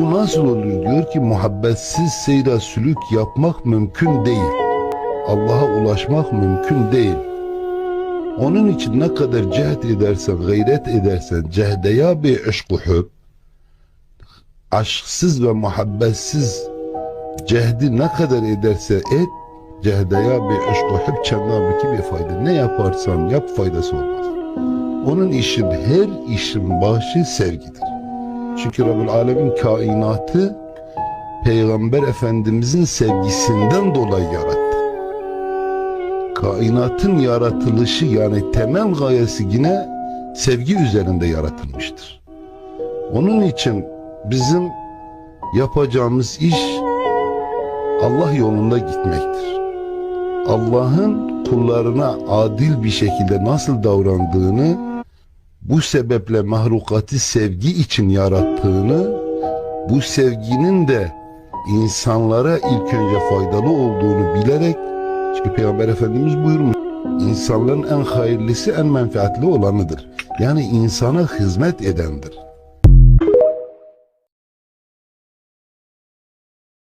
Bu nasıl olur diyor ki muhabbetsiz seyra sülük yapmak mümkün değil. Allah'a ulaşmak mümkün değil. Onun için ne kadar cehd edersen, gayret edersen, cehdeya bi aşkı hub, aşksız ve muhabbetsiz cehdi ne kadar ederse et, cehdeya bi aşkı hub cenab bir fayda. Ne yaparsan yap faydası olmaz. Onun işin, her işin başı sevgidir. Çünkü Rabbül Alemin kainatı Peygamber Efendimizin sevgisinden dolayı yarattı. Kainatın yaratılışı yani temel gayesi yine sevgi üzerinde yaratılmıştır. Onun için bizim yapacağımız iş Allah yolunda gitmektir. Allah'ın kullarına adil bir şekilde nasıl davrandığını bu sebeple mahlukatı sevgi için yarattığını, bu sevginin de insanlara ilk önce faydalı olduğunu bilerek, çünkü Peygamber Efendimiz buyurmuş, insanların en hayırlısı en menfaatli olanıdır. Yani insana hizmet edendir.